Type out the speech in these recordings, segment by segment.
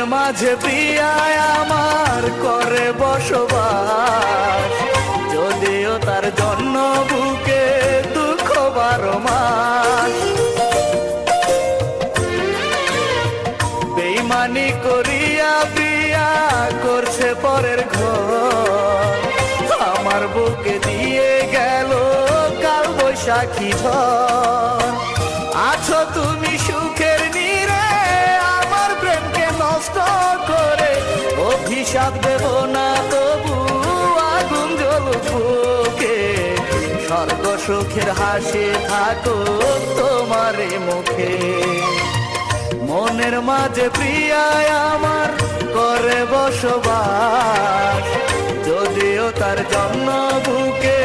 মাঝে প্রিয়ায় আমার করে বসবাস। যদিও তার জন্য বুকে দুঃখ বারো মাস। বেইমানি করিয়া প্রিয়া করছে পরের ঘর। আমার বুকে দিয়ে গেল কাল বৈশাখী ঝড়। সুখের হাসি থাকো তোমারে মুখে। মনের মাঝে প্রিয়ায় আমার করে বসবাস, যদিও তার জন্ম বুকে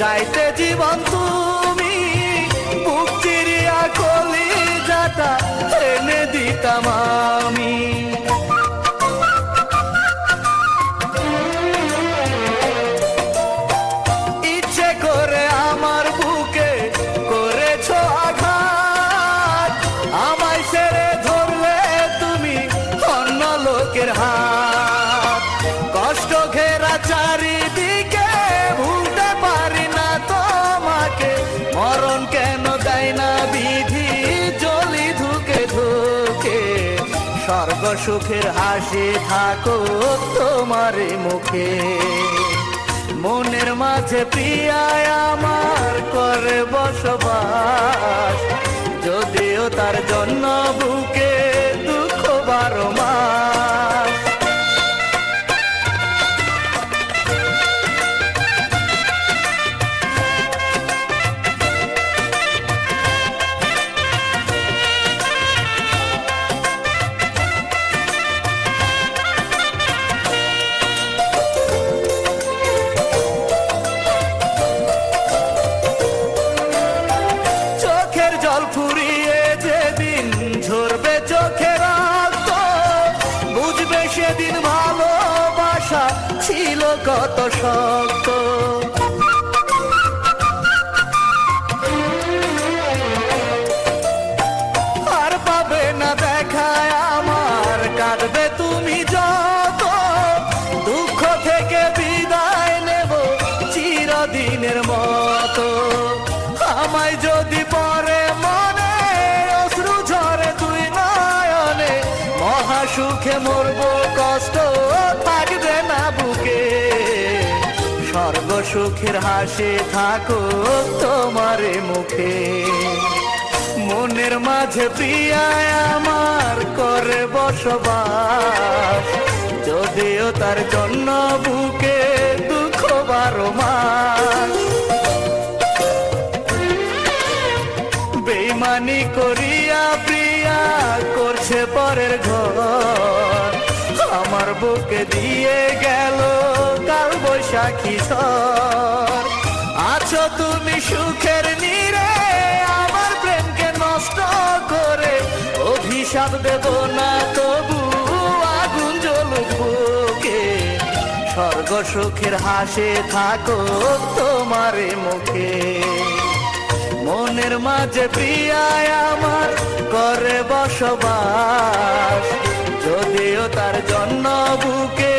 চাইতে জীবন তুমি বুক চিরিয়া কলি যাটা এনে দিতাম আমি। ইচ্ছে করে আমার করেছ আমায় ধরলে তুমি লোকের কষ্ট ঘেরা চারিদিকে স্বর্গ সুখের হাসি থাকো তোমার মুখে। মনের মাঝে প্রিয়ায় আমার করে বসবাস, যদিও তার জন্য বুকে কত শক্ত। আর পাবে না দেখায় আমার কাঁদবে তুমি যত সুখের হাসে থাকো তোমার মুখে। মনের মাঝে প্রিয়ায় আমার করে বসবাস। যদিও তার জন্য বুকে দুঃখ বারো মাস। বেইমানি করিয়া প্রিয়া করছে পরের ঘর। আমার বুকে দিয়ে গেল কাল বৈশাখী ঝড়। আছো তুমি সুখের নীরে, আমার প্রেমকে নষ্ট করে। অভিশাপ দেব না, তবু আগুন জ্বলুক বুকে। স্বর্গ সুখের হাসে থাকো তোমার মুখে। মনের মাঝে প্রিয়ায় আমার করে বসবাস। যদিও তার জন্য বুকে